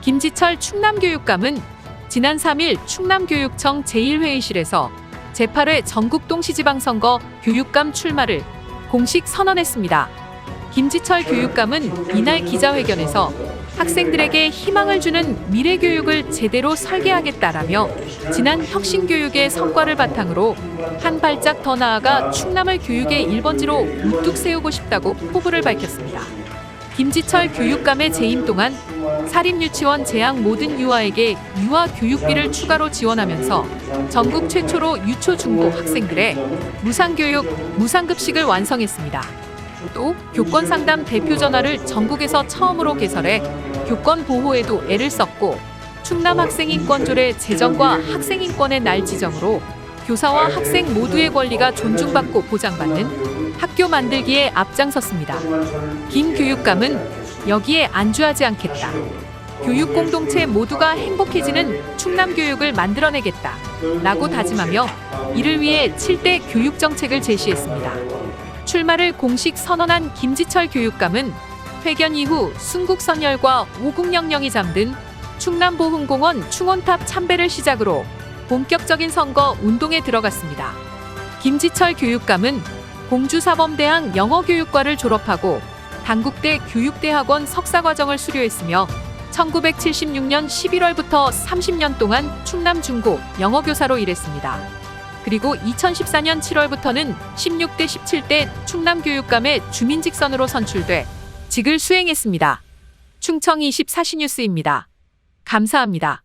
김지철 충남교육감은 지난 3일 충남교육청 제1회의실에서 제8회 전국 동시지방선거 교육감 출마를 공식 선언했습니다. 김지철 교육감은 이날 기자회견에서 학생들에게 희망을 주는 미래 교육을 제대로 설계하겠다라며 지난 혁신 교육의 성과를 바탕으로 한 발짝 더 나아가 충남을 교육의 1번지로 우뚝 세우고 싶다고 포부를 밝혔습니다. 김지철 교육감의 재임 동안 사립유치원 재학 모든 유아에게 유아 교육비를 추가로 지원하면서 전국 최초로 유초 중고 학생들의 무상교육, 무상급식을 완성했습니다. 또 교권 상담 대표 전화를 전국에서 처음으로 개설해 교권 보호에도 애를 썼고 충남 학생인권조례 제정과 학생인권의 날 지정으로 교사와 학생 모두의 권리가 존중받고 보장받는 학교 만들기에 앞장섰습니다. 김 교육감은 여기에 안주하지 않겠다. 교육 공동체 모두가 행복해지는 충남 교육을 만들어내겠다. 라고 다짐하며 이를 위해 7대 교육 정책을 제시했습니다. 출마를 공식 선언한 김지철 교육감은 회견 이후 순국선열과 오국영령이 잠든 충남보훈공원 충원탑 참배를 시작으로 본격적인 선거 운동에 들어갔습니다. 김지철 교육감은 공주사범대학 영어교육과를 졸업하고 당국대 교육대학원 석사과정을 수료했으며 1976년 11월부터 30년 동안 충남중고 영어교사로 일했습니다. 그리고 2014년 7월부터는 16대 17대 충남교육감의 주민직선으로 선출돼 직을 수행했습니다. 충청 24시 뉴스입니다. 감사합니다.